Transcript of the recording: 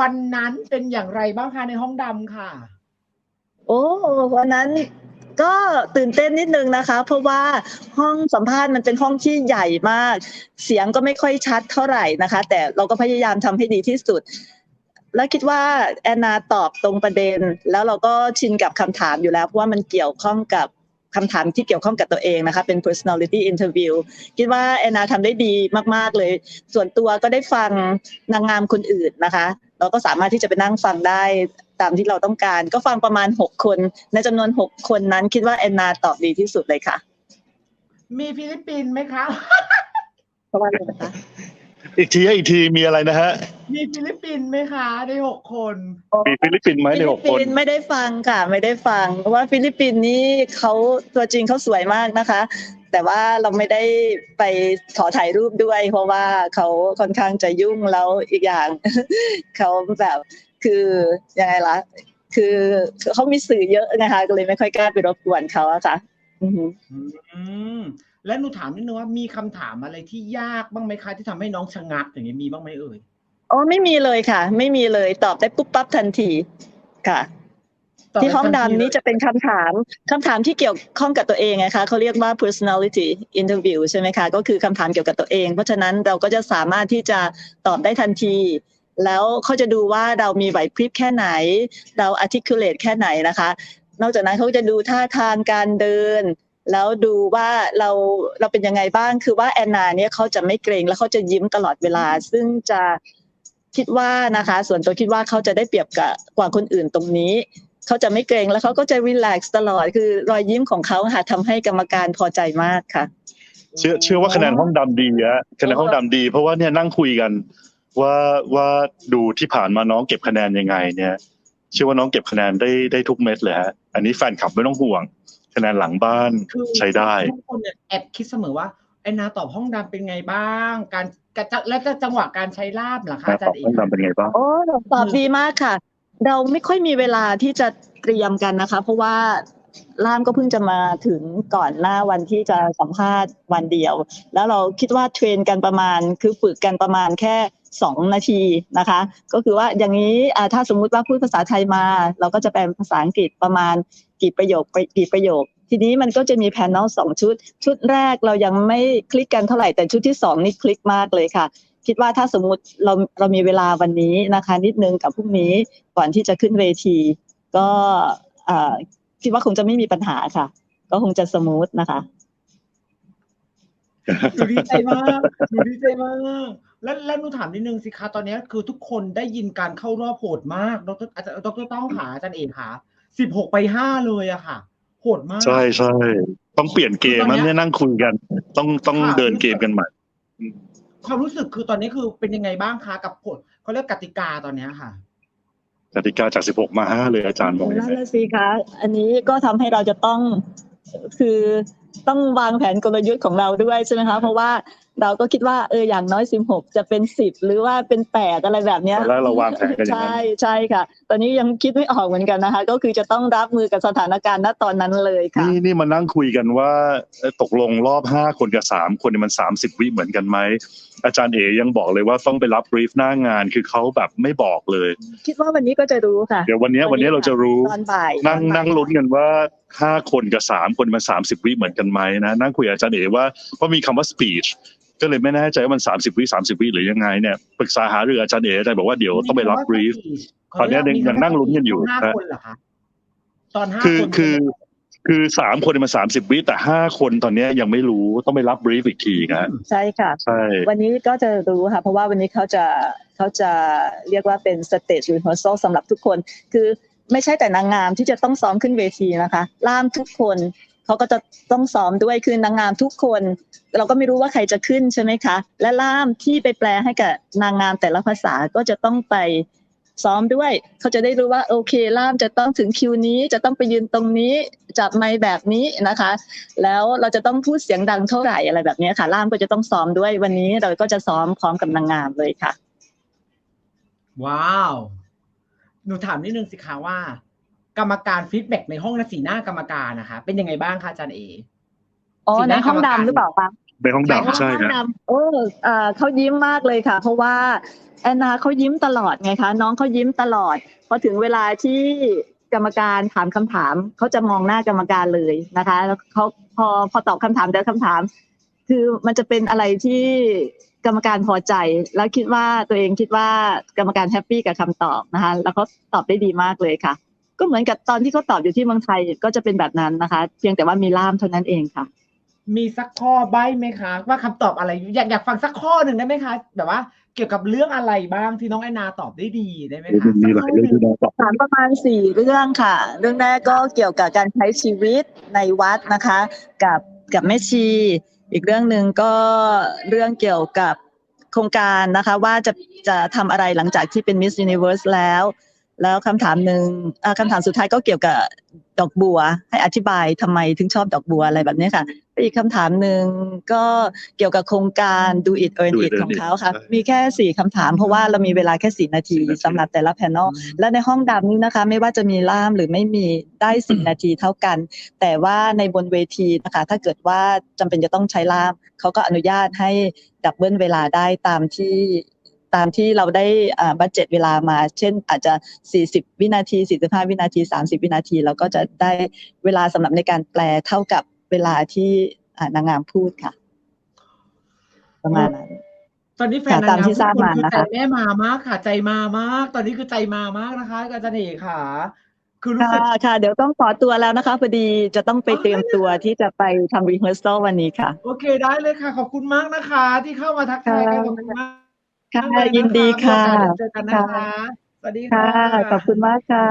วันนั้นเป็นอย่างไรบ้างคะในห้องดำค่ะ โอ้วันนั้นก็ตื่นเต้นนิดนึงนะคะ เพราะว่าห้องสัมภาษณ์มันเป็นห้องที่ใหญ่มาก เสียงก็ไม่ค่อยชัดเท่าไหร่นะคะ แต่เราก็พยายามทำให้ดีที่สุด แล้วคิดว่าแอนนาตอบตรงประเด็น แล้วเราก็ชินกับคำถามอยู่แล้ว เพราะว่ามันเกี่ยวข้องกับคำถามที่เกี่ยวข้องกับตัวเองนะคะ เป็น personality interview คิดว่าแอนนาทำได้ดีมาก ๆ เลย ส่วนตัวก็ได้ฟังนางงามคนอื่นนะคะ เราก็สามารถที่จะไปนั่งฟังได้ตามที่เราต้องการ ก็ฟังประมาณ 6 คน ในจำนวน 6 คนนั้นคิดว่าแอนนาตอบดีที่สุดเลยค่ะ มีฟิลิปปินส์ไหมคะเพราะว่าอะไรนะคะอีกทีอีกทีมีอะไรนะฮะ มีฟิลิปปินส์ไหมคะในหกคนมีฟิลิปปินส์ไหมในหกฟิคนลิปปินส์ไม่ได้ฟังค่ะ ไม่ได้ฟังเพราะว่าฟิลิปปินส์นี่เขาตัวจริงเขาสวยมากนะคะ แต่ว่าเราไม่ได้ไปขอถ่ายรูปด้วย เพราะว่าเขาค่อนข้างจะยุ่งแล้วอีกอย่างเขาแบบคือยังไงล่ะคือเขามีสื่อเยอะนะคะก็เลยไม่ค่อยกล้าไปรบกวนเขาอะค่ะอือหืออืมและหนูถามนิดนึงว่ามีคำถามอะไรที่ยากบ้างไหมคะที่ทำให้น้องชะงักอย่างนี้มีบ้างไหมเอ่ย อ๋อไม่มีเลยค่ะ ไม่มีเลยตอบได้ปุ๊บปั๊บทันทีค่ะตบที่ห้องทัทีดำนี้จะเป็นคำถามคำถามที่เกี่ยวข้องกับตัวเองนะคะเขาเรียกว่า personality interview ใช่ไหมคะ ก็คือคำถามเกี่ยวกับตัวเอง เพราะฉะนั้นเราก็จะสามารถที่จะตอบได้ทันที แล้วเขาจะดูว่าเรามีไหวพริบแค่ไหน เรา articulate แค่ไหนนะคะ นอกจากนั้นเขาจะดูท่าทางการเดินแล้วดูว่าเราเราเป็นยังไงบ้าง คือว่าแอนนาเนี่ยเขาจะไม่เกรงแล้วเขาจะยิ้มตลอดเวลา ซึ่งจะ คิดว่านะคะ ส่วนตัวคิดว่าเขาจะได้เปรียบกับกว่าคนอื่นตรงนี้เขาจะไม่เกรงแล้วเขาก็จะรีแลกซ์ตลอดคือรอยยิ้มของเขาค่ะทำให้กรรมการพอใจมากค่ะ เชื่อเชื่อว่าคะแนนห้องดำดีอะคะแนนห้องดำดี เพราะว่าเนี่ยนั่งคุยกัน ว่าว่าดูที่ผ่านมาน้องเก็บคะแนนยังไง เนี่ยเชื่อว่าน้องเก็บคะแนนได้ได้ทุกเม็ดเลยฮะอันนี้แฟนคลับไม่ต้องห่วงคะแนนหลังบ้านคือใช้ได้ทุกคนเนี่ยแอบคิดเสมอว่า ไอ้นาตอบห้องดำเป็นไงบ้าง การการจะและจะจังหวะการใช้ลาบเหรอคะนะอาตจาอรบย์เอห้องกดำเป็นไงบ้างโอ้ตอบดีมากค่ะ เราไม่ค่อยมีเวลาที่จะเตรียมกันนะคะ เพราะว่าล่ามก็เพิ่งจะมาถึงก่อนหน้าวันที่จะสัมภาษณ์วันเดียว แล้วเราคิดว่าเทรนกันประมาณ คือฝึกกันประมาณแค่สองนาทีนะคะ ก็คือว่าอย่างนี้อ่าถ้าสมมุติว่าพูดภาษาไทยมา เราก็จะแปลเป็นภาษาอังกฤษประมาณกี่ประโยคไปกี่ประโยค ทีนี้มันก็จะมีแพนนลสองชุด ชุดแรกเรายังไม่คลิกกันเท่าไหร่แต่ชุดที่สองนี่คลิกมากเลยค่ะ คิดว่าถ้าสมมติเราเรามีเวลาวันนี้นะคะ นิดนึงกับพรุ่งนี้ก่อนที่จะขึ้นเวที ก็คิดว่าคงจะไม่มีปัญหาค่ะ ก็คงจะสมูทนะคะหนูดีใจมากหนูดีใจมาก แล้วแล้วหนูถามนิดนึงสิคะตอนนี้คือทุกคนได้ยินการเข้ารอบโหดมากดรอาจารย์ดรต้องขาอาจารย์เอกขาสิบหกไปห้าเลยอะค่ะ โหดมาก ใช่ใช่ต้องเปลี่ยนเกมมันเนี่ยนั่งคุยกัน ต้องต้องค่ะเดินเกมกันใหม่ความรู้สึกคือตอนนี้คือเป็นยังไงบ้างคะกับผลเขาเรียกกติกาตอนเนี้ยค่ะกติกาจาก 16 มา 5 เลยอาจารย์บอกนั่นน่ะสิคะอันนี้ก็ทำให้เราจะต้องคือต้องวางแผนกลยุทธ์ของเราด้วยใช่ไหมคะ เพราะว่า เราก็คิดว่าเอออย่างน้อยสิบหกจะเป็นสิบหรือว่าเป็นแปดอะไรแบบเนี้ยตอนแรกเราวางแผนกันอย่างนั้นใช่ใช่ค่ะ ตอนนี้ยังคิดไม่ออกเหมือนกันนะคะ ก็คือจะต้องรับมือกับสถานการณ์ณตอนนั้นเลยค่ะนี่นี่มานั่งคุยกันว่าเอ่อตกลงรอบ5คนกับ3คนเนี่ยมัน30วิเหมือนกันไหมอาจารย์เอยังบอกเลยว่าต้องไปรับบรีฟหน้างานคือเขาแบบไม่บอกเลย คิดว่าวันนี้ก็จะรู้ค่ะเดี๋ยววันเนี้ยวันเนี้ยเราจะรู้ตอนบ่ายนั่งตอบ่ายนั่งลุ้นกันว่า5คนกับ3คนมัน30วิเหมือนกันไหมนะนั่งคุยกับอาจารย์เอว่าเพราะมีคำว่า speech ก็เลยไม่แน่ใจว่ามัน30วิ30วิหรือยังไงเนี่ยปรึกษาหารืออาจารย์เออาจารย์บอกว่าเดี๋ยวต้องไปรับบรีฟตอนเนี้ยยังนั่งลุ้นกันอยู่ห้าฮะคนเหรอคะตอนห้าคือคนคือคือสามคนเนี่ยมันสามสิบวิแต่ห้าคนตอนเนี้ยยังไม่รู้ต้องไปรับบรีฟอีกทีนะใช่ค่ะใช่วันนี้ก็จะรู้ค่ะ เพราะว่าวันนี้เขาจะเขาจะเรียกว่าเป็น stage rehearsal สำหรับทุกคน คือไม่ใช่แต่นางงามที่จะต้องซ้อมขึ้นเวทีนะคะ ล่ามทุกคน เขาก็จะต้องซ้อมด้วยคือนางงามทุกคน เราก็ไม่รู้ว่าใครจะขึ้นใช่ไหมคะ และล่ามที่ไปแปลให้กับนางงามแต่ละภาษาก็จะต้องไปซ้อมด้วย เขาจะได้รู้ว่าโอเคล่ามจะต้องถึงคิวนี้จะต้องไปยืนตรงนี้จับไมค์แบบนี้นะคะ แล้วเราจะต้องพูดเสียงดังเท่าไหร่อะไรแบบนี้ค่ะ ล่ามก็จะต้องซ้อมด้วยวันนี้เราก็จะซ้อมพร้อมกับนางงามเลยค่ะ ว้าว หนูถามนิดนึงสิคะว่า กรรมการฟีดแบ็กในห้องและสีหน้ากรรมการนะคะ เป็นยังไงบ้างคะอาจารย์เออ๋อสีหในน้าห้องกรรมการดำหรือเปล่าคะในห้องดำใช่ห้องฮะดำโอ้เอ่อเขายิ้มมากเลยค่ะ เพราะว่าแอนนาเขายิ้มตลอดไงคะ น้องเขายิ้มตลอด พอถึงเวลาที่กรรมการถามคำถาม เขาจะมองหน้ากรรมการเลยนะคะ แล้วเขาพอพอตอบคำถามแต่ละคำถาม คือมันจะเป็นอะไรที่กรรมการพอใจ แล้วคิดว่าตัวเองคิดว่ากรรมการแฮปปี้กับคำตอบนะคะ แล้วเขาตอบได้ดีมากเลยค่ะ ก็เหมือนกับตอนที่เขาตอบอยู่ที่เมืองไทยก็จะเป็นแบบนั้นนะคะ เพียงแต่ว่ามีล่ามเท่านั้นเองค่ะ มีสักข้อใบ้ไหมคะ ว่าคำตอบอะไรอยากอยากฟังสักข้อหนึ่งได้ไหมคะแบบว่าเกี่ยวกับเรื่องอะไรบ้างที่น้องแอนนาตอบได้ดีได้ไหมคะมีหลายเรื่องที่น่าตอบถามประมาณสี่เรื่องค่ะ เรื่องแรกก็เกี่ยวกับการใช้ชีวิตในวัดนะคะ กับกับแม่ชี อีกเรื่องหนึ่งก็เรื่องเกี่ยวกับโครงการนะคะ ว่าจะจะทำอะไรหลังจากที่เป็น Miss Universe แล้ว แล้วคำถามหนึ่งอ่าคำถามสุดท้ายก็เกี่ยวกับดอกบัว ให้อธิบายทำไมถึงชอบดอกบัวอะไรแบบนี้ค่ะอีกคำถามหนึ่งก็เกี่ยวกับโครงการ Do It Earn Do It It Earn ของ It เขาค่ะใช่มีแค่สี่คำถาม เพราะว่าเรามีเวลาแค่สี่นาทีสี่นาทีสำหรับแต่ละแพนอลและในห้องดำนี้นะคะ ไม่ว่าจะมีล่ามหรือไม่มีได้สี่นาทีเท่ากัน แต่ว่าในบนเวทีนะคะ ถ้าเกิดว่าจำเป็นจะต้องใช้ล่ามเขาก็อนุญาตให้ดับเบิลเวลาได้ตามที่ ตามที่เราได้อ่าบัตเจ็ตเวลามา เช่นอาจจะ 40 วินาที 45 วินาที 30 วินาที เราก็จะได้เวลาสำหรับในการแปลเท่ากับเวลาที่อ่านางงามพูดค่ะ ประมาณนั้นตอนนี้แฟนค่ะนางตามงามที่ทุกทราบคนมาคือนะใจคะแม่มามากค่ะ ใจมามาก ตอนนี้คือใจมามากนะคะอาจารย์เอกค่ะคือรู้สึกค่ะค่ะ เดี๋ยวต้องขอตัวแล้วนะคะพอดีจะต้องไปเตรียมตัวที่จะไปทำรีเฮอร์ซลวันนี้ค่ะ โอเคได้เลยค่ะ ขอบคุณมากนะคะ ที่เข้ามาทักทายกันขอบคุณมาก ค่ะมากเลยนะคะยินดีค่ะมีโอกาสเจอกันนะคะ สวัสดีค่ะค่ะขอบคุณมากค่ะ